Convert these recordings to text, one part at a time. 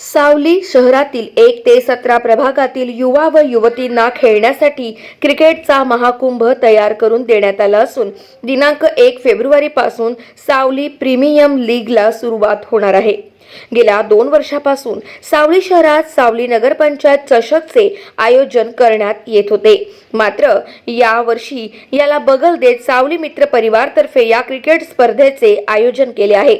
सावली शहरातील एक ते सतरा प्रभागातील युवा व युवतींना खेळण्यासाठी क्रिकेटचा महाकुंभ तयार करून देण्यात आला असून दिनांक एक फेब्रुवारी पासून सावली प्रीमियम लीगला सुरुवात होणार आहे. गेल्या दोन वर्षापासून सावली शहरात सावली नगरपंचायत चषकचे आयोजन करण्यात येत होते. मात्र यावर्षी याला बगल देत सावली मित्र परिवारतर्फे या क्रिकेट स्पर्धेचे आयोजन केले आहे.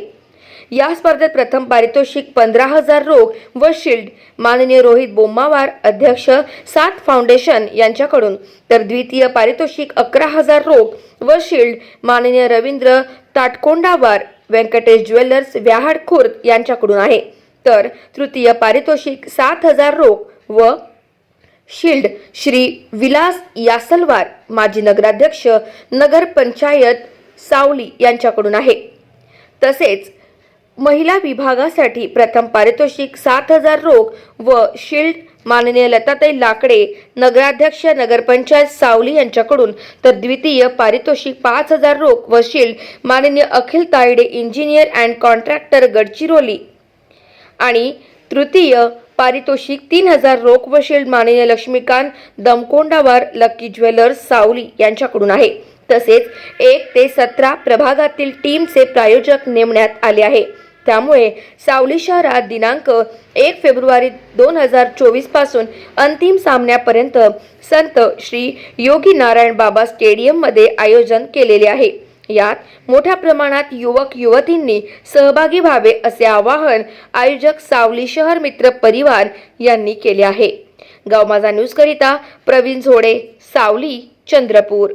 या स्पर्धेत प्रथम पारितोषिक पंधरा हजार रोख व शिल्ड. माननीय रोहित बोम्मावार अध्यक्ष सात फाउंडेशन यांच्याकडून. तर द्वितीय पारितोषिक अकरा हजार रोख व शिल्ड. माननीय रवींद्र ताटकोंडावार व्यंकटेश ज्वेलर्स व्याहाड खुर्द यांच्याकडून आहे. तर तृतीय पारितोषिक सात हजार रोख व शिल्ड. श्री विलास यासलवार माजी नगराध्यक्ष नगर पंचायत सावली यांच्याकडून आहे. तसेच महिला विभागासाठी प्रथम पारितोषिक सात हजार रोख व शिल्ड माननीय लताताई लाकडे नगराध्यक्ष नगरपंचायत सावली यांच्याकडून तर द्वितीय पारितोषिक पाच हजार रोख व शिल्ड माननीय Akhil Tayde engineer and contractor Gadchiroli. आणि तृतीय पारितोषिक तीन हजार रोख व शिल्ड माननीय लक्ष्मीकांत दमकोंडावार लक्की ज्वेलर्स सावली यांच्याकडून आहे. तसेच एक ते सतरा प्रभागातील टीमचे प्रायोजक नेमण्यात आले आहे. त्यामुळे सावली शहरात दिनांक एक फेब्रुवारी दोन हजार चोवीसपासून अंतिम सामन्यापर्यंत संत श्री योगी नारायण बाबा स्टेडियममध्ये आयोजन केलेले आहे. यात मोठ्या प्रमाणात युवक युवतींनी सहभागी व्हावे असे आवाहन आयोजक सावली शहर मित्र परिवार यांनी केले आहे. गाव माझा न्यूज करिता प्रवीण झोडे सावली चंद्रपूर.